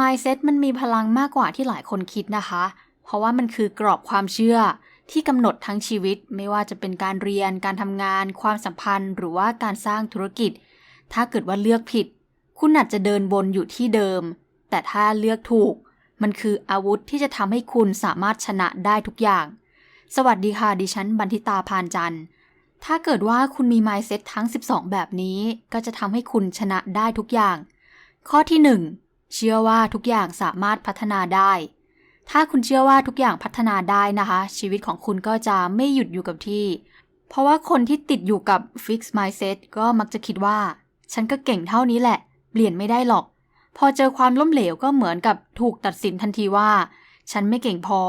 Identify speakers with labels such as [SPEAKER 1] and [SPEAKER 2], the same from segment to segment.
[SPEAKER 1] mindset มันมีพลังมากกว่าที่หลายคนคิดนะคะ เพราะว่ามันคือกรอบความเชื่อที่กำหนดทั้งชีวิต ไม่ว่าจะเป็นการเรียน การทำงาน ความสัมพันธ์ หรือว่าการสร้างธุรกิจ ถ้าเกิดว่าเลือกผิด คุณอาจจะเดินบนอยู่ที่เดิม แต่ถ้าเลือกถูก มันคืออาวุธที่จะทำให้คุณสามารถชนะได้ทุกอย่าง สวัสดีค่ะ ดิฉันบันทิตาพานจันทร์ถ้าเกิดว่าคุณมี mindset ทั้ง 12 แบบนี้ ก็จะทำให้คุณชนะได้ทุกอย่าง ข้อที่ 1 เชื่อว่าทุกอย่างสามารถพัฒนาได้ ถ้าคุณเชื่อว่าทุกอย่างพัฒนาได้นะคะ ชีวิตของคุณก็จะไม่หยุดอยู่กับที่ เพราะว่าคนที่ติดอยู่กับ fix mindset ก็มักจะคิดว่า ฉันก็เก่งเท่านี้แหละ เปลี่ยนไม่ได้หรอก พอเจอความล้มเหลวก็เหมือนกับถูกตัดสินทันทีว่า ฉันไม่เก่งพอ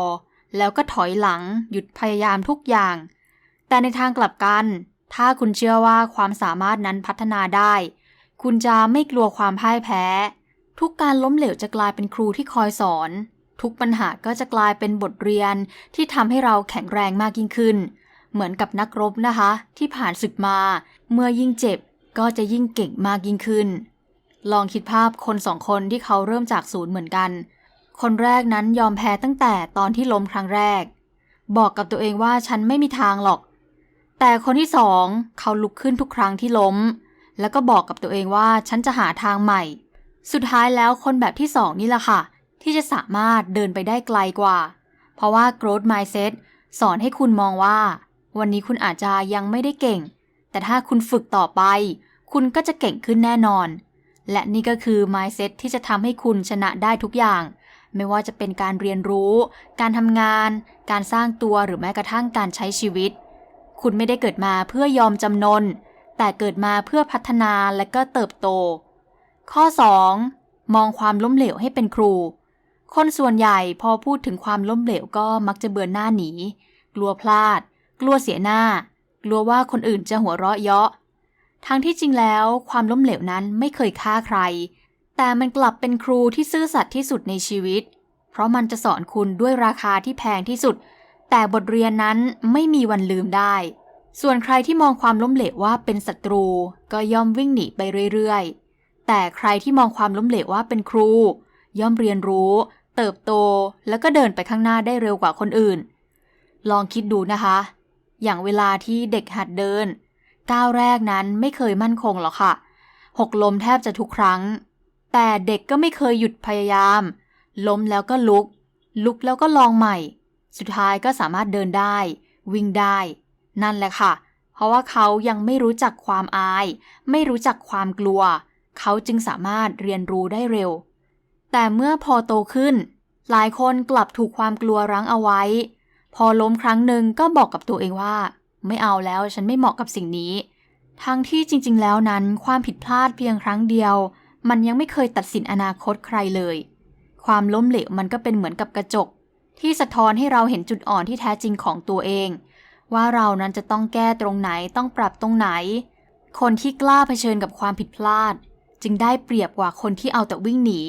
[SPEAKER 1] แล้วก็ถอยหลังหยุดพยายามทุกอย่าง แต่ในทางกลับกัน ถ้าคุณเชื่อว่าความสามารถนั้นพัฒนาได้ คุณจะไม่กลัวความพ่ายแพ้ ทุกการล้มเหลวจะกลายเป็นครูที่คอยสอน ทุกปัญหาก็จะกลายเป็นบทเรียนที่ทำให้เราแข็งแรงมากยิ่งขึ้น เหมือนกับนักรบนะคะ ที่ผ่านศึกมา เมื่อยิ่งเจ็บก็จะยิ่งเก่งมากยิ่งขึ้น ลองคิดภาพคนสองคนที่เขาเริ่มจากศูนย์เหมือนกัน คนแรกนั้นยอมแพ้ตั้งแต่ตอนที่ล้มครั้งแรก บอกกับตัวเองว่าฉันไม่มีทางหรอก แต่คนที่สองเขาลุกขึ้นทุกครั้งที่ล้ม แล้วก็บอกกับตัวเองว่าฉันจะหาทางใหม่ สุดท้ายแล้วคนแบบที่สองนี่แหละค่ะ ที่จะสามารถเดินไปได้ไกลกว่า เพราะว่า growth mindset สอนให้คุณมองว่า วันนี้คุณอาจจะยังไม่ได้เก่ง แต่ถ้าคุณฝึกต่อไป คุณก็จะเก่งขึ้นแน่นอน และนี่ก็คือ mindset ที่จะทำให้คุณชนะได้ทุกอย่าง ไม่ว่าจะเป็นการเรียนรู้ การทำงาน การสร้างตัวหรือแม้กระทั่งการใช้ชีวิต คุณไม่ได้เกิดมาเพื่อยอมจำนน แต่เกิดมาเพื่อพัฒนาและก็เติบโต ข้อ 2. มองความล้มเหลวให้เป็นครู คนส่วนใหญ่พอพูดถึงความล้มเหลวก็มักจะเบือนหน้าหนี กลัวพลาด กลัวเสียหน้า กลัวว่าคนอื่นจะหัวเราะเยาะ ทั้งที่จริงแล้วความล้มเหลวนั้นไม่เคยฆ่าใคร แต่มันกลับเป็นครูที่ซื่อสัตย์ที่สุดในชีวิต เพราะมันจะสอนคุณด้วยราคาที่แพงที่สุด แต่บทเรียนนั้นไม่มีวันลืมได้ ส่วนใครที่มองความล้มเหลวว่าเป็นศัตรู ก็ย่อมวิ่งหนีไปเรื่อยๆ แต่ใครที่มองความล้มเหลวว่าเป็นครู ย่อมเรียนรู้ เติบโตแล้วก็เดินไปข้างหน้าได้เร็วกว่าคนอื่น ลองคิดดูนะคะ อย่างเวลาที่เด็กหัดเดิน ก้าวแรกนั้นไม่เคยมั่นคงหรอกค่ะหกล้มแทบจะทุกครั้ง แต่เด็กก็ไม่เคยหยุดพยายาม ล้มแล้วก็ลุก ลุกแล้วก็ลองใหม่ สุดท้ายก็สามารถเดินได้ วิ่งได้ นั่นแหละค่ะ เพราะว่าเขายังไม่รู้จักความอาย ไม่รู้จักความกลัว เขาจึงสามารถเรียนรู้ได้เร็ว แต่เมื่อพอโตขึ้น หลายคนกลับถูกความกลัวรั้งเอาไว้ พอล้มครั้งหนึ่งก็บอกกับตัวเองว่า ไม่เอาแล้วฉันไม่เหมาะกับสิ่งนี้ ทั้งที่จริง ๆ แล้วนั้นความผิดพลาดเพียงครั้งเดียว มันยังไม่เคยตัดสินอนาคตใครเลย ความล้มเหลวมันก็เป็นเหมือนกับกระจก ที่สะท้อนให้เราเห็นจุดอ่อนที่แท้จริงของตัวเอง ว่าเรานั้นจะต้องแก้ตรงไหนต้องปรับตรงไหน คนที่กล้าเผชิญกับความผิดพลาด จึงได้เปรียบกว่าคนที่เอาแต่วิ่งหนี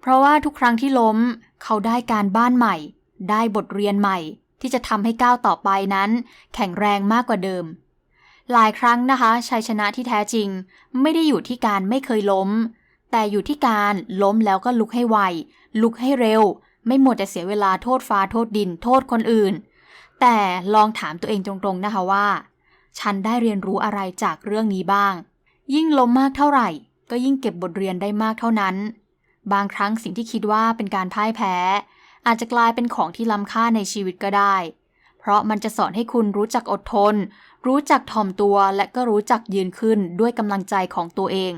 [SPEAKER 1] เพราะว่าทุกครั้งที่ล้ม เขาได้การบ้านใหม่ ได้บทเรียนใหม่ ที่จะทำให้ก้าวต่อไปนั้น แข็งแรงมากกว่าเดิม หลายครั้งนะคะชัยชนะที่แท้จริง ไม่ได้อยู่ที่การไม่เคยล้ม แต่อยู่ที่การล้มแล้วก็ลุกให้ไว ลุกให้เร็ว ไม่หมดแต่เสียเวลาโทษฟ้าโทษดิน โทษคนอื่น แต่ลองถามตัวเองตรงๆนะคะว่า ฉันได้เรียนรู้อะไรจากเรื่องนี้บ้าง ยิ่งล้มมากเท่าไหร่ ก็ยิ่งเก็บบทเรียนได้มากเท่านั้น บางครั้งสิ่งที่คิดว่าเป็นการพ่ายแพ้ อาจจะกลายเป็นของที่ล้ำค่าในชีวิตก็ได้ เพราะมันจะสอนให้คุณรู้จักอดทน รู้จักถ่อมตัวและก็รู้จักยืนขึ้นด้วยกำลังใจของตัวเอง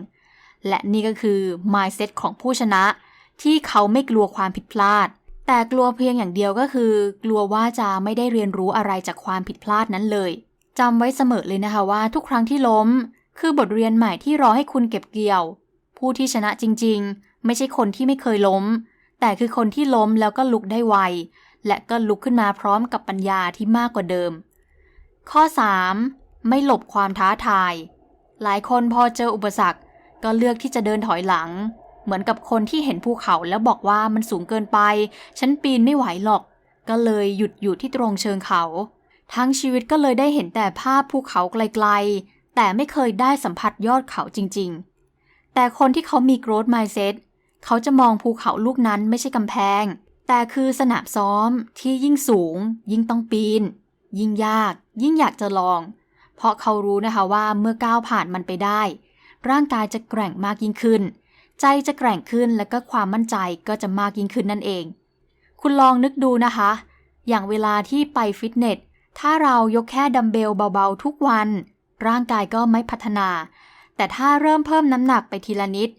[SPEAKER 1] และนี่ก็คือ mindset ของผู้ชนะ ที่เขาไม่กลัวความผิดพลาด แต่กลัวเพียงอย่างเดียวก็คือ กลัวว่าจะไม่ได้เรียนรู้อะไรจากความผิดพลาดนั้นเลยจำไว้เสมอเลยนะคะว่าทุกครั้งที่ล้ม คือบทเรียนใหม่ที่รอให้คุณเก็บเกี่ยว ผู้ที่ชนะจริงๆ ไม่ใช่คนที่ไม่เคยล้ม แต่คือคนที่ล้มแล้วก็ลุกได้ไว และก็ลุกขึ้นมาพร้อมกับปัญญาที่มากกว่าเดิม ข้อ 3. ไม่หลบความท้าทาย หลายคนพอเจออุปสรรค ก็เลือกที่จะเดินถอยหลัง เหมือนกับคนที่เห็นภูเขาแล้วบอกว่ามันสูงเกินไป ฉันปีนไม่ไหวหรอก ก็เลยหยุดอยู่ที่ตรงเชิงเขา ทั้งชีวิตก็เลยได้เห็นแต่ภาพภูเขาไกลๆ แต่ไม่เคยได้สัมผัสยอดเขาจริง ๆ แต่คนที่เขามี growth mindset เขาจะมองภูเขาลูกนั้นไม่ใช่กำแพง แต่คือสนามซ้อมที่ยิ่งสูง ยิ่งต้องปีน ยิ่งยาก ยิ่งอยากจะลอง เพราะเขารู้นะคะว่าเมื่อก้าวผ่านมันไปได้ ร่างกายจะแกร่งมากยิ่งขึ้น ใจจะแกร่งขึ้นและก็ความมั่นใจก็จะมากยิ่งขึ้นนั่นเอง คุณลองนึกดูนะคะ อย่างเวลาที่ไปฟิตเนสถ้าเรายกแค่ดัมเบลเบาๆทุกวัน ร่างกายก็ไม่พัฒนา แต่ถ้าเริ่มเพิ่มน้ำหนักไปทีละนิด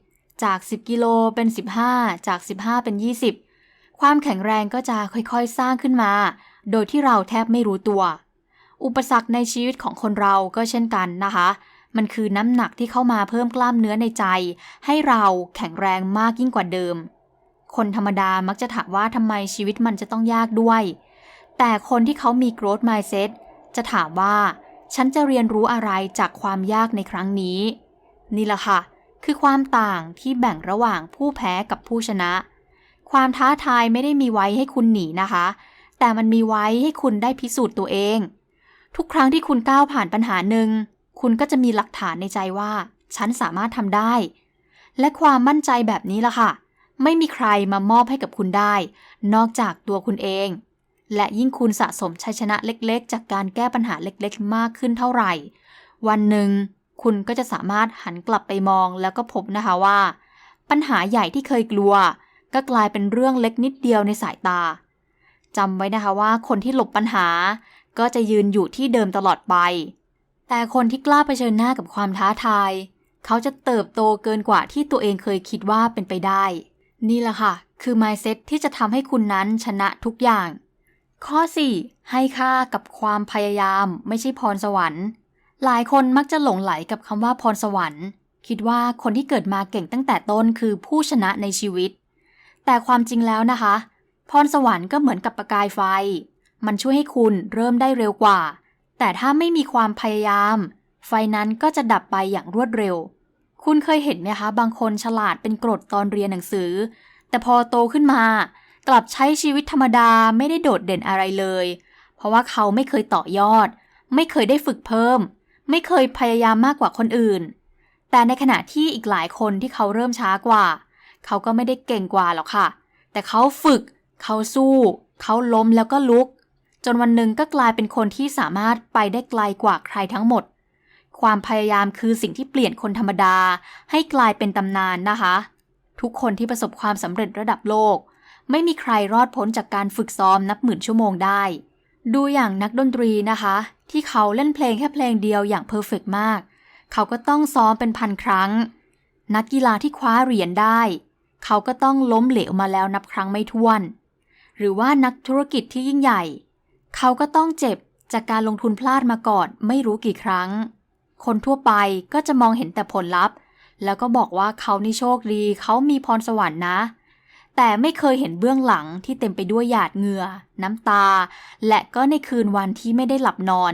[SPEAKER 1] จาก 10 กิโลเป็น 15 จาก 15 เป็น 20 ความแข็งแรงก็จะค่อยๆ สร้างขึ้นมา โดยที่เราแทบไม่รู้ตัว อุปสรรคในชีวิตของคนเราก็เช่นกันนะคะ มันคือน้ำหนักที่เข้ามาเพิ่มกล้ามเนื้อในใจ ให้เราแข็งแรงมากยิ่งกว่าเดิม คนธรรมดามักจะถามว่าทำไมชีวิตมันจะต้องยากด้วย แต่คนที่เขามี growth mindset จะถามว่า ฉันจะเรียนรู้อะไรจากความยากในครั้งนี้ นี่แหละค่ะ คือความต่างที่แบ่งระหว่างผู้แพ้กับผู้ชนะ ความท้าทายไม่ได้มีไว้ให้คุณหนีนะคะ แต่มันมีไว้ให้คุณได้พิสูจน์ตัวเอง ทุกครั้งที่คุณก้าวผ่านปัญหาหนึ่ง คุณก็จะมีหลักฐานในใจว่า ฉันสามารถทำได้ และความมั่นใจแบบนี้ล่ะค่ะ ไม่มีใครมามอบให้กับคุณได้ นอกจากตัวคุณเอง และยิ่งคุณสะสมชัยชนะเล็กๆ จากการแก้ปัญหาเล็กๆ มากขึ้นเท่าไหร่ วันหนึ่งคุณก็จะสามารถหันกลับไปมองแล้วก็พบนะคะว่า ปัญหาใหญ่ที่เคยกลัว ก็กลายเป็นเรื่องเล็กนิดเดียวในสายตาจำไว้นะคะว่าคนที่หลบปัญหา ก็จะยืนอยู่ที่เดิมตลอดไป แต่คนที่กล้าเผชิญหน้ากับความท้าทาย เขาจะเติบโตเกินกว่าที่ตัวเองเคยคิดว่าเป็นไปได้ นี่แหละค่ะ คือ mindset ที่จะทำให้คุณนั้นชนะทุกอย่าง ข้อ 4 ให้ค่ากับความพยายามไม่ใช่พรสวรรค์ หลายคนมักจะหลงไหลกับคำว่าพรสวรรค์ คิดว่าคนที่เกิดมาเก่งตั้งแต่ต้นคือผู้ชนะในชีวิต แต่ความจริงแล้วนะคะ พรสวรรค์ก็เหมือนกับประกายไฟ มันช่วยให้คุณเริ่มได้เร็วกว่า แต่ถ้าไม่มีความพยายาม ไฟนั้นก็จะดับไปอย่างรวดเร็ว คุณเคยเห็นไหมคะ บางคนฉลาดเป็นกรดตอนเรียนหนังสือ แต่พอโตขึ้นมา กลับใช้ชีวิตธรรมดาไม่ได้โดดเด่นอะไรเลย เพราะว่าเขาไม่เคยต่อยอด ไม่เคยได้ฝึกเพิ่ม ไม่เคยพยายามมากกว่าคนอื่น แต่ในขณะที่อีกหลายคนที่เขาเริ่มช้ากว่า เขาก็ไม่ได้เก่งกว่าหรอกค่ะ แต่เขาฝึก เขาสู้ เขาล้มแล้วก็ลุก จนวันหนึ่งก็กลายเป็นคนที่สามารถไปได้ไกลกว่าใครทั้งหมด ความพยายามคือสิ่งที่เปลี่ยนคนธรรมดา ให้กลายเป็นตำนานนะคะ ทุกคนที่ประสบความสำเร็จระดับโลก ไม่มีใครรอดพ้นจากการฝึกซ้อมนับหมื่นชั่วโมงได้ ดูอย่างนักดนตรีนะคะ ที่เขาเล่นเพลงแค่เพลงเดียวอย่างเพอร์เฟกมาก เขาก็ต้องซ้อมเป็นพันครั้ง นักกีฬาที่คว้าเหรียญได้ เขาก็ต้องล้มเหลวมาแล้วนับครั้งไม่ถ้วน หรือว่านักธุรกิจที่ยิ่งใหญ่ เขาก็ต้องเจ็บจากการลงทุนพลาดมาก่อนไม่รู้กี่ครั้ง คนทั่วไปก็จะมองเห็นแต่ผลลัพธ์ แล้วก็บอกว่าเขานี่โชคดี เขามีพรสวรรค์นะ แต่ไม่เคยเห็นเบื้องหลังที่เต็มไปด้วยหยาดเหงื่อ น้ำตา และก็ในคืนวันที่ไม่ได้หลับนอน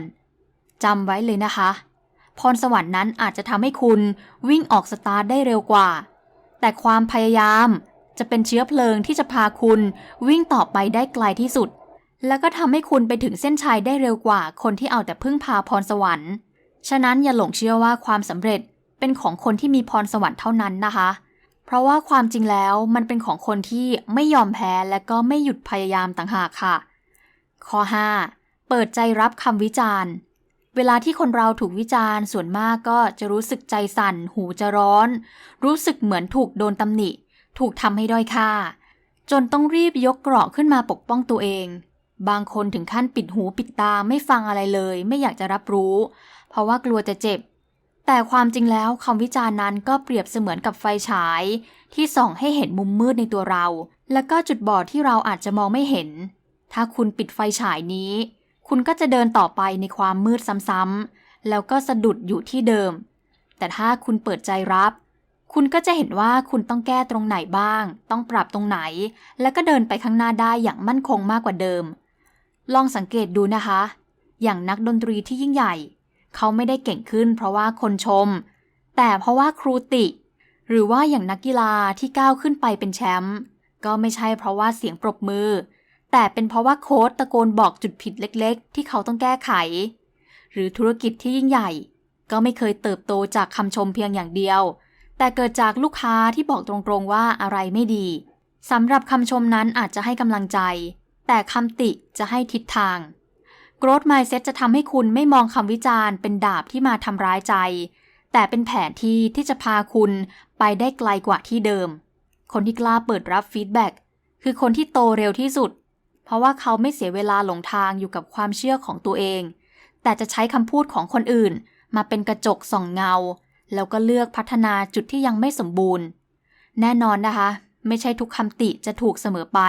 [SPEAKER 1] จำไว้เลยนะคะ พรสวรรค์นั้นอาจจะทำให้คุณวิ่งออกสตาร์ทได้เร็วกว่า แต่ความพยายามจะเป็นเชื้อเพลิงที่จะพาคุณวิ่งต่อไปได้ไกลที่สุด แล้วก็ทำให้คุณไปถึงเส้นชัยได้เร็วกว่าคนที่เอาแต่พึ่งพาพรสวรรค์ ฉะนั้นอย่าหลงเชื่อว่าความสำเร็จเป็นของคนที่มีพรสวรรค์เท่านั้นนะคะ เพราะว่าความจริงแล้วมันเป็นของคนที่ไม่ยอมแพ้และก็ไม่หยุดพยายามต่างหากค่ะ ข้อ 5. เปิดใจรับคำวิจารณ์ เวลาที่คนเราถูกวิจารณ์ส่วนมากก็จะรู้สึกใจสั่น หูจะร้อน รู้สึกเหมือนถูกโดนตำหนิ ถูกทำให้ด้อยค่า จนต้องรีบยกเกราะขึ้นมาปกป้องตัวเอง บางคนถึงขั้นปิดหูปิดตาไม่ฟังอะไรเลย ไม่อยากจะรับรู้ เพราะว่ากลัวจะเจ็บ แต่ความจริงแล้วคำวิจารณ์นั้นก็เปรียบเสมือนกับไฟฉาย ที่ส่องให้เห็นมุมมืดในตัวเรา และก็จุดบอดที่เราอาจจะมองไม่เห็น ถ้าคุณปิดไฟฉายนี้ คุณก็จะเดินต่อไปในความมืดซ้ำๆแล้วก็สะดุดอยู่ที่เดิม แต่ถ้าคุณเปิดใจรับ คุณก็จะเห็นว่าคุณต้องแก้ตรงไหนบ้าง ต้องปรับตรงไหน แล้วก็เดินไปข้างหน้าได้อย่างมั่นคงมากกว่าเดิม ลองสังเกตดูนะคะ อย่างนักดนตรีที่ยิ่งใหญ่ เขาไม่ได้เก่งขึ้น เพราะว่าคนชม แต่เพราะว่าครูติ หรือว่าอย่างนักกีฬาที่ก้าวขึ้นไปเป็นแชมป์ก็ไม่ใช่เพราะว่าเสียงปรบมือ แต่เป็นเพราะว่าโค้ดตะโกนบอกจุดผิดเล็กๆ ที่เขาต้องแก้ไข หรือธุรกิจที่ยิ่งใหญ่ ก็ไม่เคยเติบโตจากคำชมเพียงอย่างเดียว แต่เกิดจากลูกค้าที่บอกตรงๆว่าอะไรไม่ดีสำหรับคำชมนั้นอาจจะให้กำลังใจ แต่คำติจะให้ทิศทาง Growth Mindset จะทำให้คุณไม่มองคำวิจารณ์เป็นดาบที่มาทำร้ายใจ แต่เป็นแผนที่ที่จะพาคุณไปได้ไกลกว่าที่เดิม คนที่กล้าเปิดรับฟีดแบ็กคือคนที่โตเร็วที่สุด เพราะว่าเขาไม่เสียเวลาหลงทางอยู่กับความเชื่อของตัวเอง แต่จะใช้คำพูดของคนอื่น มาเป็นกระจกส่องเงา แล้วก็เลือกพัฒนาจุดที่ยังไม่สมบูรณ์ แน่นอนนะคะ ไม่ใช่ทุกคำติจะถูกเสมอไป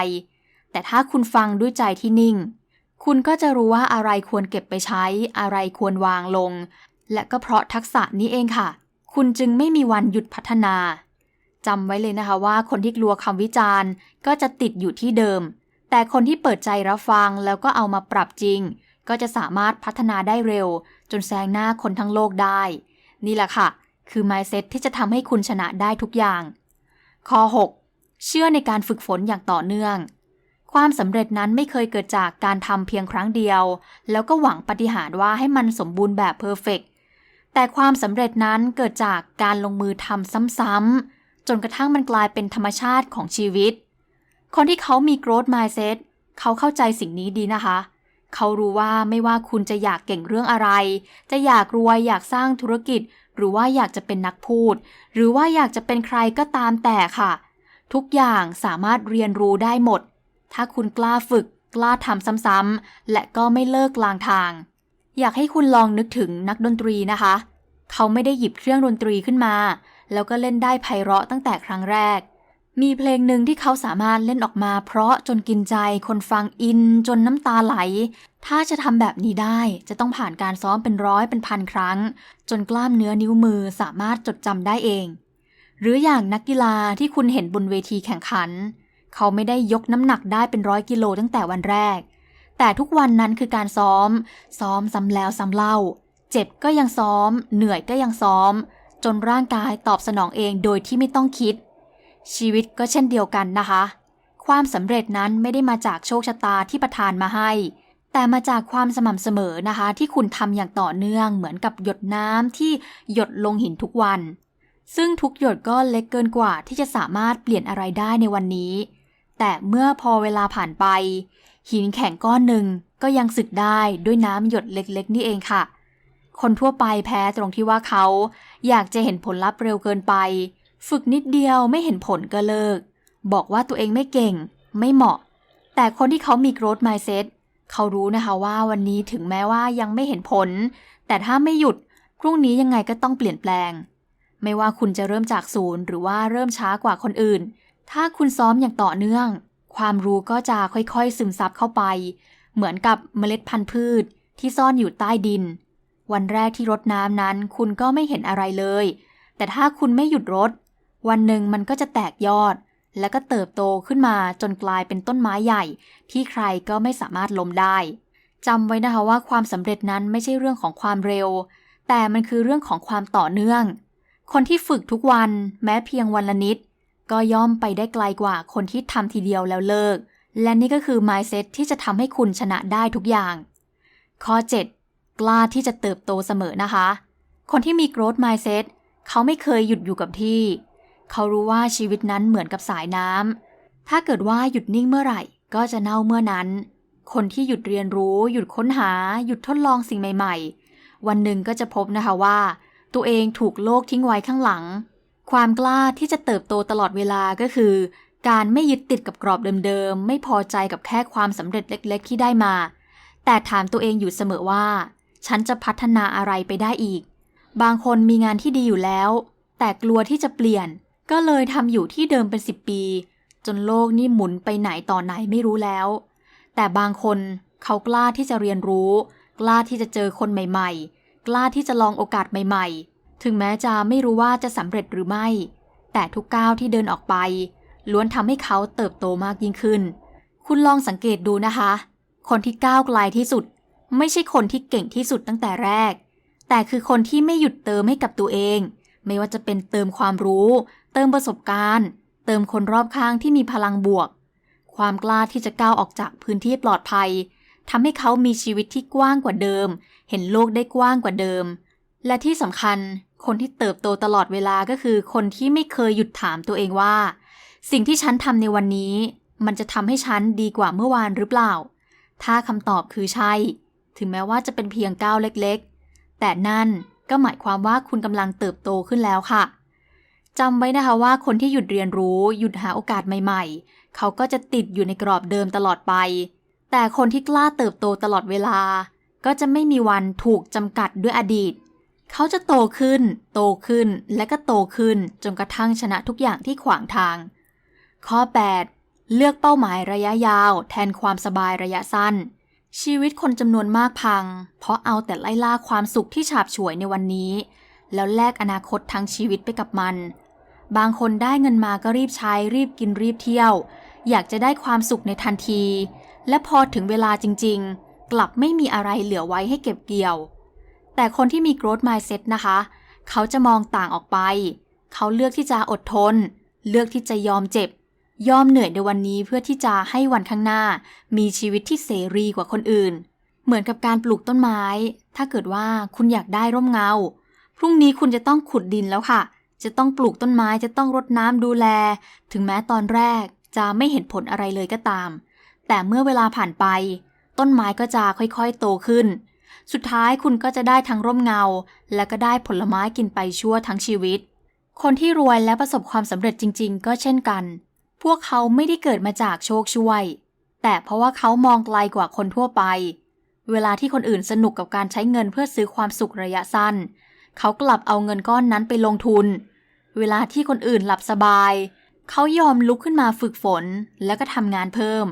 [SPEAKER 1] แต่ถ้าคุณฟังด้วยใจที่นิ่ง คุณก็จะรู้ว่าอะไรควรเก็บไปใช้ อะไรควรวางลง และก็เพราะทักษะนี้เองค่ะ คุณจึงไม่มีวันหยุดพัฒนาจำไว้เลยนะคะว่าคนที่กลัวคำวิจารณ์ก็จะติดอยู่ที่เดิม แต่คนที่เปิดใจรับฟังแล้วก็เอามาปรับจริง ก็จะสามารถพัฒนาได้เร็ว จนแซงหน้าคนทั้งโลกได้ นี่แหละค่ะ คือ mindset ที่จะทำให้คุณชนะได้ทุกอย่าง ข้อ 6 เชื่อในการฝึกฝนอย่างต่อเนื่อง ความสำเร็จนั้นไม่เคยเกิดจากการทำเพียงครั้งเดียว แล้วก็หวังปฏิหารว่าให้มันสมบูรณ์แบบเพอร์เฟกแต่ความสำเร็จนั้นเกิดจากการลงมือทำซ้ำๆ จนกระทั่งมันกลายเป็นธรรมชาติของชีวิต คนที่เขามี growth mindset เขาเข้าใจสิ่งนี้ดีนะคะ เขารู้ว่าไม่ว่าคุณจะอยากเก่งเรื่องอะไร จะอยากรวยอยากสร้างธุรกิจ หรือว่าอยากจะเป็นนักพูด หรือว่าอยากจะเป็นใครก็ตามแต่ค่ะ ทุกอย่างสามารถเรียนรู้ได้หมด ถ้าคุณกล้าฝึก กล้าทำซ้ำๆและก็ไม่เลิกลางทาง อยากให้คุณลองนึกถึงนักดนตรีนะคะ เขาไม่ได้หยิบเครื่องดนตรีขึ้นมา แล้วก็เล่นได้ไพเราะตั้งแต่ครั้งแรก มีเพลงหนึ่งที่เขาสามารถเล่นออกมา เพราะจนกินใจคนฟังอินจนน้ำตาไหล ถ้าจะทำแบบนี้ได้จะต้องผ่านการซ้อมเป็นร้อยเป็นพันครั้ง จนกล้ามเนื้อนิ้วมือสามารถจดจำได้เอง หรืออย่างนักกีฬาที่คุณเห็นบนเวทีแข่งขันเเขาไม่ได้ยกน้ำหนักได้เป็นร้อยกิโลตั้งแต่วันแรก แต่ทุกวันนั้นคือการซ้อม ซ้อมซ้ำแล้วซ้ำเล่า เจ็บก็ยังซ้อม เหนื่อยก็ยังซ้อม จนร่างกายตอบสนองเองโดยที่ไม่ต้องคิด ชีวิตก็เช่นเดียวกันนะคะ ความสำเร็จนั้นไม่ได้มาจากโชคชะตาที่ประทานมาให้ แต่มาจากความสม่ำเสมอนะคะ ที่คุณทำอย่างต่อเนื่องเหมือนกับหยดน้ำที่หยดลงหินทุกวันซึ่งทุกหยดก็เล็กเกินกว่าที่จะสามารถเปลี่ยนอะไรได้ในวันนี้ แต่เมื่อพอเวลาผ่านไป หินแข็งก้อนหนึ่งก็ยังสึกได้ด้วยน้ำหยดเล็กๆ นี่เองค่ะ คนทั่วไปแพ้ตรงที่ว่าเขาอยากจะเห็นผลลัพธ์เร็วเกินไป ฝึกนิดเดียวไม่เห็นผลก็เลิก บอกว่าตัวเองไม่เก่ง ไม่เหมาะ แต่คนที่เขามี growth mindset เขารู้นะคะว่าวันนี้ถึงแม้ว่ายังไม่เห็นผล แต่ถ้าไม่หยุดพรุ่งนี้ยังไงก็ต้องเปลี่ยนแปลง ไม่ว่าคุณจะเริ่มจากศูนย์หรือว่าเริ่มช้ากว่าคนอื่น ถ้าคุณซ้อมอย่างต่อเนื่อง ความรู้ก็จะค่อยๆ ซึมซับเข้าไป เหมือนกับเมล็ดพันธุ์พืชที่ซ่อนอยู่ใต้ดิน วันแรกที่รดน้ำนั้น คุณก็ไม่เห็นอะไรเลย แต่ถ้าคุณไม่หยุดรด วันหนึ่งมันก็จะแตกยอด แล้วก็เติบโตขึ้นมาจนกลายเป็นต้นไม้ใหญ่ ที่ใครก็ไม่สามารถล้มได้จำไว้นะคะว่าความสำเร็จนั้นไม่ใช่เรื่องของความเร็ว แต่มันคือเรื่องของความต่อเนื่อง คนที่ฝึกทุกวันแม้เพียงวันละนิด ก็ย่อมไปได้ไกลกว่าคนที่ทำทีเดียวแล้วเลิก และนี่ก็คือ mindset ที่จะทำให้คุณชนะได้ทุกอย่าง ข้อ 7 กล้าที่จะเติบโตเสมอนะคะ คนที่มี growth mindset เขาไม่เคยหยุดอยู่กับที่ เขารู้ว่าชีวิตนั้นเหมือนกับสายน้ำถ้าเกิดว่าหยุดนิ่งเมื่อไหร่ ก็จะเน่าเมื่อนั้น คนที่หยุดเรียนรู้ หยุดค้นหา หยุดทดลองสิ่งใหม่ ๆ วันหนึ่งก็จะพบนะคะว่า ตัวเองถูกโลกทิ้งไว้ข้างหลัง ความกล้าที่จะเติบโตตลอดเวลาก็คือ การไม่ยึดติดกับกรอบเดิมๆ ไม่พอใจกับแค่ความสำเร็จเล็กๆ ที่ได้มา แต่ถามตัวเองอยู่เสมอว่า ฉันจะพัฒนาอะไรไปได้อีก บางคนมีงานที่ดีอยู่แล้ว แต่กลัวที่จะเปลี่ยน ก็เลยทำอยู่ที่เดิมเป็นสิบปี จนโลกนี่หมุนไปไหนต่อไหนไม่รู้แล้ว แต่บางคนเขากล้าที่จะเรียนรู้ กล้าที่จะเจอคนใหม่ ๆ กล้าที่จะลองโอกาสใหม่ ๆ ถึงแม้จะไม่รู้ว่าจะสำเร็จหรือไม่ แต่ทุกก้าวที่เดินออกไป ล้วนทำให้เขาเติบโตมากยิ่งขึ้น คุณลองสังเกตดูนะคะ คนที่ก้าวไกลที่สุด ไม่ใช่คนที่เก่งที่สุดตั้งแต่แรก แต่คือคนที่ไม่หยุดเติมให้กับตัวเอง ไม่ว่าจะเป็นเติมความรู้ เติมประสบการณ์ เติมคนรอบข้างที่มีพลังบวก ความกล้าที่จะก้าวออกจากพื้นที่ปลอดภัยทำให้เขามีชีวิตที่กว้างกว่าเดิม เห็นโลกได้กว้างกว่าเดิม และที่สำคัญ คนที่เติบโตตลอดเวลาก็คือคนที่ไม่เคยหยุดถามตัวเองว่า สิ่งที่ฉันทำในวันนี้ มันจะทำให้ฉันดีกว่าเมื่อวานหรือเปล่า ถ้าคำตอบคือใช่ ถึงแม้ว่าจะเป็นเพียงก้าวเล็กๆ แต่นั่นก็หมายความว่าคุณกำลังเติบโตขึ้นแล้วค่ะจำไว้นะคะว่าคนที่หยุดเรียนรู้ หยุดหาโอกาสใหม่ๆ เขาก็จะติดอยู่ในกรอบเดิมตลอดไป แต่คนที่กล้าเติบโตตลอดเวลา ก็จะไม่มีวันถูกจำกัดด้วยอดีต เขาจะโตขึ้น โตขึ้น และก็โตขึ้นจนกระทั่งชนะทุกอย่างที่ขวางทาง ข้อ 8 เลือกเป้าหมายระยะยาว แทนความสบายระยะสั้น ชีวิตคนจำนวนมากพัง เพราะเอาแต่ไล่ล่าความสุขที่ฉาบฉวยในวันนี้ แล้วแลกอนาคตทั้งชีวิตไปกับมัน บางคนได้เงินมาก็รีบใช้ รีบกินรีบเที่ยว อยากจะได้ความสุขในทันที และพอถึงเวลาจริง ๆ กลับไม่มีอะไรเหลือไว้ให้เก็บเกี่ยว แต่คนที่มี growth mindset นะคะ เขาจะมองต่างออกไป เขาเลือกที่จะอดทน เลือกที่จะยอมเจ็บ ยอมเหนื่อยในวันนี้เพื่อที่จะให้วันข้างหน้า มีชีวิตที่เสรีกว่าคนอื่น เหมือนกับการปลูกต้นไม้ ถ้าเกิดว่าคุณอยากได้ร่มเงา พรุ่งนี้คุณจะต้องขุดดินแล้วค่ะ จะต้องปลูกต้นไม้ จะต้องรดน้ำดูแล ถึงแม้ตอนแรกจะไม่เห็นผลอะไรเลยก็ตาม แต่เมื่อเวลาผ่านไป ต้นไม้ก็จะค่อยๆ โตขึ้น สุดท้ายคุณก็จะได้ทั้งร่มเงา และก็ได้ผลไม้กินไปชั่วทั้งชีวิต คนที่รวยและประสบความสำเร็จจริง ๆ ก็เช่นกัน พวกเขาไม่ได้เกิดมาจากโชคช่วย แต่เพราะว่าเขามองไกลกว่าคนทั่วไป เวลาที่คนอื่นสนุกกับการใช้เงินเพื่อซื้อความสุขระยะสั้น เขากลับเอาเงินก้อนนั้นไปลงทุน เวลาที่คนอื่นหลับสบาย เขายอมลุกขึ้นมาฝึกฝนแล้วก็ทำงานเพิ่ม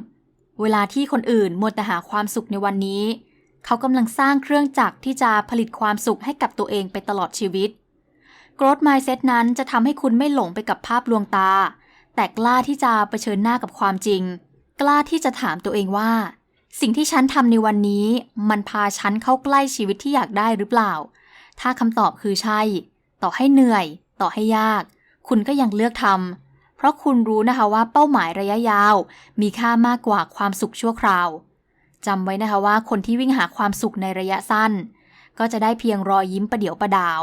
[SPEAKER 1] เวลาที่คนอื่นมัวแต่หาความสุขในวันนี้เขากำลังสร้างเครื่องจักรที่จะผลิตความสุขให้กับตัวเองไปตลอดชีวิต Growth Mindset นั้นจะทำให้คุณไม่หลงไปกับภาพลวงตา แต่กล้าที่จะเผชิญหน้ากับความจริง กล้าที่จะถามตัวเองว่า สิ่งที่ฉันทำในวันนี้ มันพาฉันเข้าใกล้ชีวิตที่อยากได้หรือเปล่า ถ้าคำตอบคือใช่ ต่อให้เหนื่อย ต่อให้ยาก คุณก็ยังเลือกทำเพราะคุณรู้นะคะว่าเป้าหมายระยะยาว มีค่ามากกว่าความสุขชั่วคราว จำไว้นะคะว่าคนที่วิ่งหาความสุขในระยะสั้น ก็จะได้เพียงรอยยิ้มประเดี๋ยวประดาว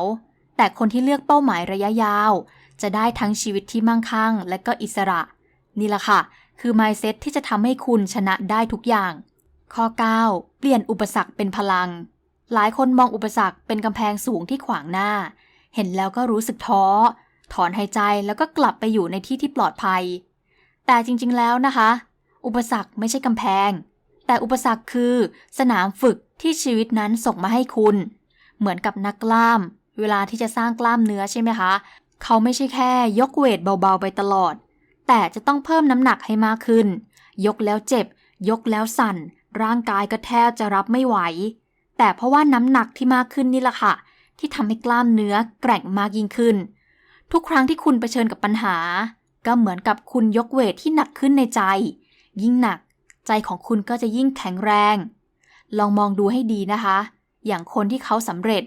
[SPEAKER 1] แต่คนที่เลือกเป้าหมายระยะยาว จะได้ทั้งชีวิตที่มั่งคั่ง และก็อิสระ นี่แหละค่ะ คือ mindset ที่จะทำให้คุณชนะได้ทุกอย่าง ข้อ 9 เปลี่ยนอุปสรรคเป็นพลัง หลายคนมองอุปสรรคเป็นกำแพงสูงที่ขวางหน้า เห็นแล้วก็รู้สึกท้อ ถอนหายใจแล้วก็กลับไปอยู่ในที่ที่ปลอดภัย แต่จริงๆแล้วนะคะ อุปสรรคไม่ใช่กำแพง แต่อุปสรรคคือ สนามฝึกที่ชีวิตนั้นส่งมาให้คุณ เหมือนกับนักกล้าม เวลาที่จะสร้างกล้ามเนื้อใช่ไหมคะ เขาไม่ใช่แค่ยกเวทเบาๆไปตลอด แต่จะต้องเพิ่มน้ำหนักให้มากขึ้น ยกแล้วเจ็บ ยกแล้วสั่น ร่างกายก็แทบจะรับไม่ไหว แต่เพราะว่าน้ำหนักที่มากขึ้นนี่แหละค่ะ ที่ทำให้กล้ามเนื้อแกร่งมากยิ่งขึ้น ทุกครั้งที่คุณเผชิญกับปัญหา ก็เหมือนกับคุณยกเวทที่หนักขึ้นในใจ ยิ่งหนัก ใจของคุณก็จะยิ่งแข็งแรง ลองมองดูให้ดีนะคะ อย่างคนที่เขาสำเร็จ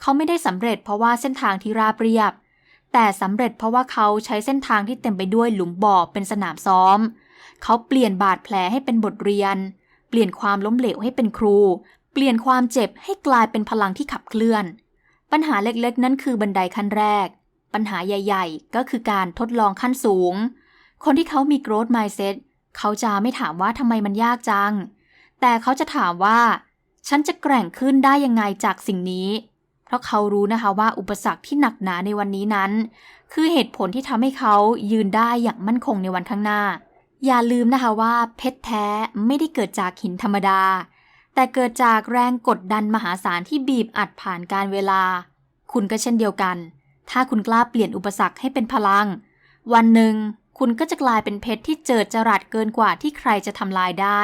[SPEAKER 1] เขาไม่ได้สำเร็จเพราะว่าเส้นทางที่ราบเรียบ แต่สำเร็จเพราะว่าเขาใช้เส้นทางที่เต็มไปด้วยหลุมบ่อเป็นสนามซ้อม เขาเปลี่ยนบาดแผลให้เป็นบทเรียน เปลี่ยนความล้มเหลวให้เป็นครู เปลี่ยนความเจ็บให้กลายเป็นพลังที่ขับเคลื่อน ปัญหาเล็กๆ นั้นคือบันไดขั้นแรก ปัญหาใหญ่ ๆ ก็คือการทดลองขั้นสูง คนที่เขามี growth mindset เขาจะไม่ถามว่าทำไมมันยากจัง แต่เขาจะถามว่า ฉันจะแกร่งขึ้นได้ยังไงจากสิ่งนี้ เพราะเขารู้นะคะว่าอุปสรรคที่หนักหนาในวันนี้นั้น คือเหตุผลที่ทำให้เขายืนได้อย่างมั่นคงในวันข้างหน้า อย่าลืมนะคะว่าเพชรแท้ไม่ได้เกิดจากหินธรรมดา แต่เกิดจากแรงกดดันมหาศาลที่บีบอัดผ่านการเวลา คุณก็เช่นเดียวกัน ถ้าคุณกล้าเปลี่ยนอุปสรรคให้เป็นพลัง วันหนึ่ง คุณก็จะกลายเป็นเพชรที่เจิดจรัสเกินกว่าที่ใครจะทำลายได้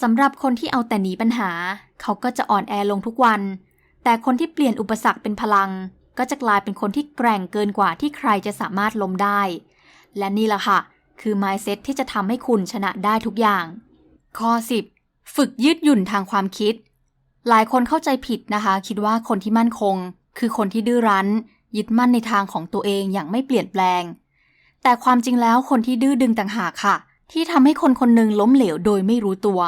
[SPEAKER 1] สำหรับคนที่เอาแต่หนีปัญหา เขาก็จะอ่อนแอลงทุกวัน แต่คนที่เปลี่ยนอุปสรรคเป็นพลัง ก็จะกลายเป็นคนที่แกร่งเกินกว่าที่ใครจะสามารถล้มได้ และนี่แหละค่ะ คือ mindset ที่จะทำให้คุณชนะได้ทุกอย่าง ข้อ 10 ฝึกยืดหยุ่นทางความคิด หลายคนเข้าใจผิดนะคะ คิดว่าคนที่มั่นคง คือคนที่ดื้อรั้น ยึดมั่นในทางของตัวเองอย่างไม่เปลี่ยนแปลง แต่ความจริงแล้วคนที่ดื้อดึงต่างหากค่ะ ที่ทำให้คนคนหนึ่งล้มเหลวโดยไม่รู้ตัว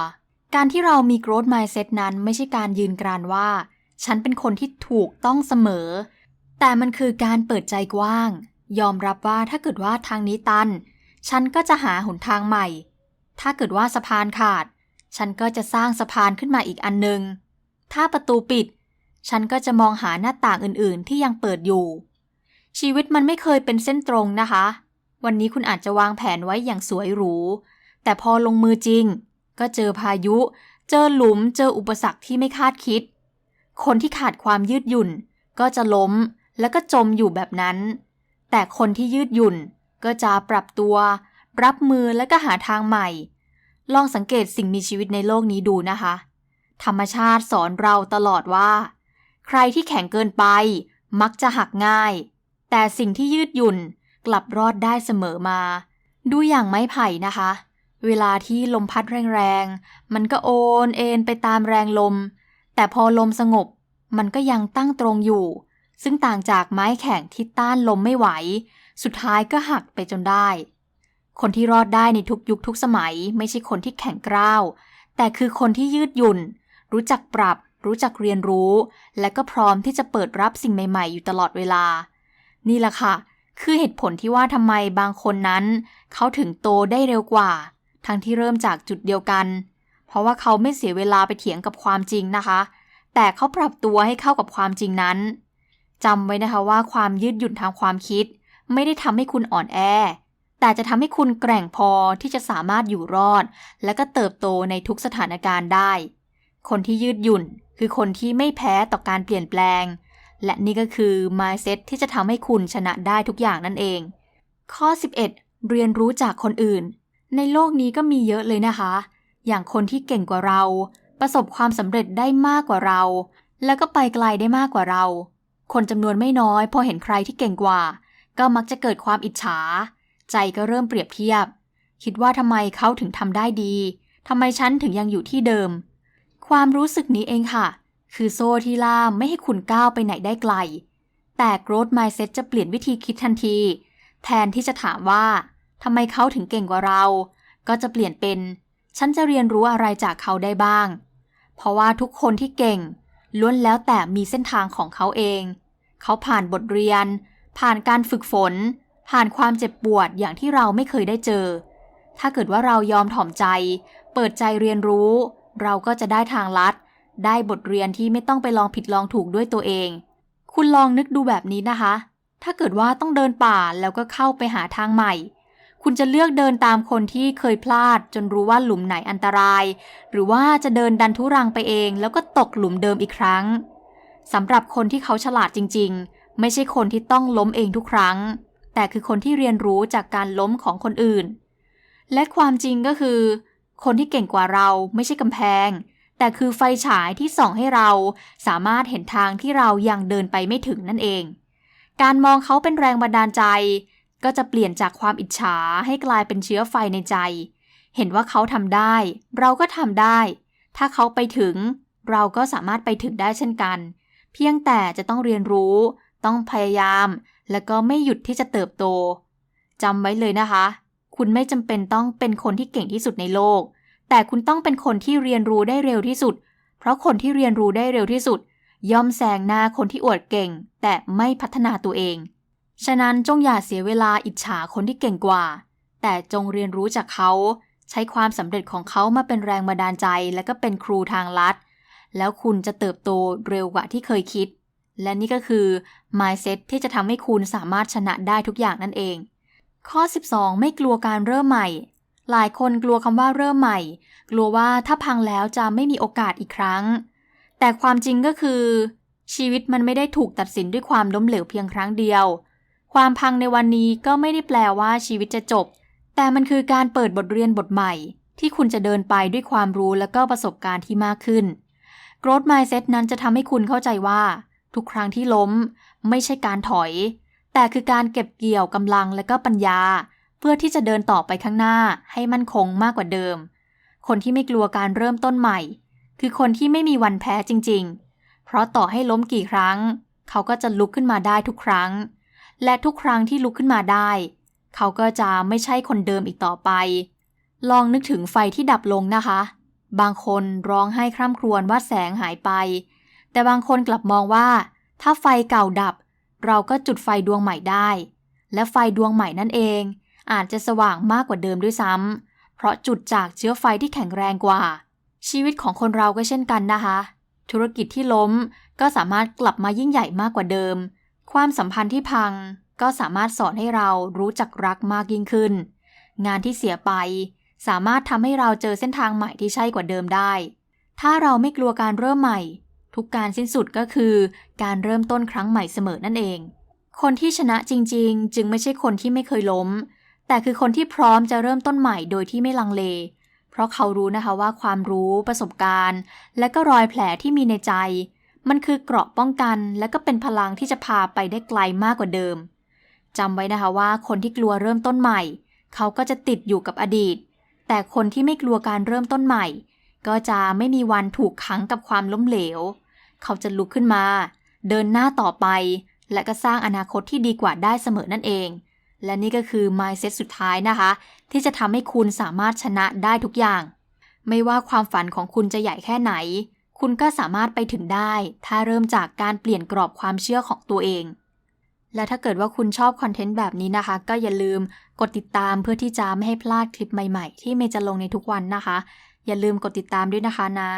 [SPEAKER 1] การที่เรามี growth mindset นั้นไม่ใช่การยืนกรานว่า ฉันเป็นคนที่ถูกต้องเสมอ แต่มันคือการเปิดใจกว้าง ยอมรับว่าถ้าเกิดว่าทางนี้ตัน ฉันก็จะหาหนทางใหม่ ถ้าเกิดว่าสะพานขาด ฉันก็จะสร้างสะพานขึ้นมาอีกอันหนึ่งถ้าประตูปิด ฉันก็จะมองหาหน้าต่างอื่นๆ ที่ยังเปิดอยู่ ชีวิตมันไม่เคยเป็นเส้นตรงนะคะ วันนี้คุณอาจจะวางแผนไว้อย่างสวยหรู แต่พอลงมือจริง ก็เจอพายุ เจอหลุม เจออุปสรรคที่ไม่คาดคิด คนที่ขาดความยืดหยุ่น ก็จะล้มแล้วก็จมอยู่แบบนั้น แต่คนที่ยืดหยุ่นก็จะปรับตัว รับมือแล้วก็หาทางใหม่ ลองสังเกตสิ่งมีชีวิตในโลกนี้ดูนะคะ ธรรมชาติสอนเราตลอดว่า ใครที่แข็งเกินไป มักจะหักง่าย แต่สิ่งที่ยืดหยุ่น กลับรอดได้เสมอมา ดูอย่างไม้ไผ่นะคะ เวลาที่ลมพัดแรงๆ มันก็โอนเอ็นไปตามแรงลม แต่พอลมสงบ มันก็ยังตั้งตรงอยู่ ซึ่งต่างจากไม้แข็งที่ต้านลมไม่ไหว สุดท้ายก็หักไปจนได้ คนที่รอดได้ในทุกยุคทุกสมัย ไม่ใช่คนที่แข็งกร้าว แต่คือคนที่ยืดหยุ่น รู้จักปรับ รู้จักเรียนรู้ และก็พร้อมที่จะเปิดรับสิ่งใหม่ ๆ อยู่ตลอดเวลา นี่แหละค่ะ คือเหตุผลที่ว่าทำไมบางคนนั้น เขาถึงโตได้เร็วกว่า ทั้งที่เริ่มจากจุดเดียวกัน เพราะว่าเขาไม่เสียเวลาไปเถียงกับความจริงนะคะ แต่เขาปรับตัวให้เข้ากับความจริงนั้นจำไว้นะคะว่าความยืดหยุ่นทางความคิด ไม่ได้ทำให้คุณอ่อนแอ แต่จะทำให้คุณแกร่งพอที่จะสามารถอยู่รอด และก็เติบโตในทุกสถานการณ์ได้ คนที่ยืดหยุ่นคือคนที่ไม่แพ้ต่อการเปลี่ยนแปลง และนี่ก็คือ mindset ที่จะทำให้คุณชนะได้ทุกอย่างนั่นเอง ข้อ 11 เรียนรู้จากคนอื่น ในโลกนี้ก็มีเยอะเลยนะคะ อย่างคนที่เก่งกว่าเรา ประสบความสำเร็จได้มากกว่าเรา แล้วก็ไปไกลได้มากกว่าเรา คนจำนวนไม่น้อย พอเห็นใครที่เก่งกว่า ก็มักจะเกิดความอิจฉา ใจก็เริ่มเปรียบเทียบ คิดว่าทำไมเขาถึงทำได้ดีทำไมฉันถึงยังอยู่ที่เดิม ความรู้สึกนี้เองค่ะ คือโซ่ที่ล่ามไม่ให้คุณก้าวไปไหนได้ไกล แต่ growth mindset จะเปลี่ยนวิธีคิดทันที แทนที่จะถามว่าทำไมเขาถึงเก่งกว่าเรา ก็จะเปลี่ยนเป็น ฉันจะเรียนรู้อะไรจากเขาได้บ้าง เพราะว่าทุกคนที่เก่งล้วนแล้วแต่มีเส้นทางของเขาเอง เขาผ่านบทเรียน ผ่านการฝึกฝน ผ่านความเจ็บปวดอย่างที่เราไม่เคยได้เจอ ถ้าเกิดว่าเรายอมถ่อมใจ เปิดใจเรียนรู้ เราก็จะได้ทางลัด ได้บทเรียนที่ไม่ต้องไปลองผิดลองถูกด้วยตัวเอง คุณลองนึกดูแบบนี้นะคะ ถ้าเกิดว่าต้องเดินป่าแล้วก็เข้าไปหาทางใหม่ คุณจะเลือกเดินตามคนที่เคยพลาด จนรู้ว่าหลุมไหนอันตราย หรือว่าจะเดินดันทุรังไปเอง แล้วก็ตกหลุมเดิมอีกครั้งสำหรับคนที่เขาฉลาดจริง ๆ ไม่ใช่คนที่ต้องล้มเองทุกครั้ง แต่คือคนที่เรียนรู้จากการล้มของคนอื่น และความจริงก็คือ คนที่เก่งกว่าเราไม่ใช่กำแพง แต่คือไฟฉายที่ส่องให้เราสามารถเห็นทางที่เรายังเดินไปไม่ถึงนั่นเอง การมองเขาเป็นแรงบันดาลใจ ก็จะเปลี่ยนจากความอิจฉาให้กลายเป็นเชื้อไฟในใจ เห็นว่าเขาทำได้ เราก็ทำได้ ถ้าเขาไปถึง เราก็สามารถไปถึงได้เช่นกัน เพียงแต่จะต้องเรียนรู้ ต้องพยายาม และก็ไม่หยุดที่จะเติบโตจำไว้เลยนะคะ คุณไม่จำเป็นต้องเป็นคนที่เก่งที่สุดในโลก แต่คุณต้องเป็นคนที่เรียนรู้ได้เร็วที่สุด เพราะคนที่เรียนรู้ได้เร็วที่สุด ย่อมแซงหน้าคนที่อวดเก่ง แต่ไม่พัฒนาตัวเอง ฉะนั้นจงอย่าเสียเวลาอิจฉาคนที่เก่งกว่า แต่จงเรียนรู้จากเขา ใช้ความสำเร็จของเขามาเป็นแรงบันดาลใจ และก็เป็นครูทางลัด แล้วคุณจะเติบโตเร็วกว่าที่เคยคิด และนี่ก็คือ mindset ที่จะทำให้คุณสามารถชนะได้ทุกอย่างนั่นเอง ข้อ 12 ไม่กลัวการเริ่มใหม่ หลายคนกลัวคำว่าเริ่มใหม่ กลัวว่าถ้าพังแล้วจะไม่มีโอกาสอีกครั้ง แต่ความจริงก็คือ ชีวิตมันไม่ได้ถูกตัดสินด้วยความล้มเหลวเพียงครั้งเดียว ความพังในวันนี้ก็ไม่ได้แปลว่าชีวิตจะจบ แต่มันคือการเปิดบทเรียนบทใหม่ ที่คุณจะเดินไปด้วยความรู้และก็ประสบการณ์ที่มากขึ้น growth mindset นั้นจะทำให้คุณเข้าใจว่า ทุกครั้งที่ล้ม ไม่ใช่การถอย แต่คือการเก็บเกี่ยวกำลังและก็ปัญญา เพื่อที่จะเดินต่อไปข้างหน้าให้มั่นคงมากกว่าเดิม คนที่ไม่กลัวการเริ่มต้นใหม่ คือคนที่ไม่มีวันแพ้จริง ๆ เพราะต่อให้ล้มกี่ครั้ง เขาก็จะลุกขึ้นมาได้ทุกครั้ง และทุกครั้งที่ลุกขึ้นมาได้ เขาก็จะไม่ใช่คนเดิมอีกต่อไป ลองนึกถึงไฟที่ดับลงนะคะ บางคนร้องไห้คร่ำครวญว่าแสงหายไป แต่บางคนกลับมองว่า ถ้าไฟเก่าดับ เราก็จุดไฟดวงใหม่ได้ และไฟดวงใหม่นั่นเอง อาจจะสว่างมากกว่าเดิมด้วยซ้ำเพราะจุดจากเชื้อไฟที่แข็งแรงกว่า ชีวิตของคนเราก็เช่นกันนะคะ ธุรกิจที่ล้มก็สามารถกลับมายิ่งใหญ่มากกว่าเดิม ความสัมพันธ์ที่พังก็สามารถสอนให้เรารู้จักรักมากยิ่งขึ้น งานที่เสียไป สามารถทำให้เราเจอเส้นทางใหม่ที่ใช่กว่าเดิมได้ ถ้าเราไม่กลัวการเริ่มใหม่ ทุกการสิ้นสุดก็คือการเริ่มต้นครั้งใหม่เสมอนั่นเอง คนที่ชนะจริง ๆ จึงไม่ใช่คนที่ไม่เคยล้ม แต่คือคนที่พร้อมจะเริ่มต้นใหม่โดยที่ไม่ลังเล เพราะเขารู้นะคะว่าความรู้ประสบการณ์ และก็รอยแผลที่มีในใจ มันคือเกราะป้องกัน และก็เป็นพลังที่จะพาไปได้ไกลมากกว่าเดิมจำไว้นะคะว่าคนที่กลัวเริ่มต้นใหม่ เขาก็จะติดอยู่กับอดีต แต่คนที่ไม่กลัวการเริ่มต้นใหม่ ก็จะไม่มีวันถูกขังกับความล้มเหลว เขาจะลุกขึ้นมา เดินหน้าต่อไป และก็สร้างอนาคตที่ดีกว่าได้เสมอนั่นเอง และนี่ก็คือ mindset สุดท้ายนะคะ ที่จะทำให้คุณสามารถชนะได้ทุกอย่าง ไม่ว่าความฝันของคุณจะใหญ่แค่ไหน คุณก็สามารถไปถึงได้ ถ้าเริ่มจากการเปลี่ยนกรอบความเชื่อของตัวเอง และถ้าเกิดว่าคุณชอบคอนเทนต์แบบนี้นะคะ ก็อย่าลืมกดติดตามเพื่อที่จะไม่ให้พลาดคลิปใหม่ๆ ที่เมย์จะลงในทุกวันนะคะ อย่าลืมกดติดตามด้วยนะคะนะ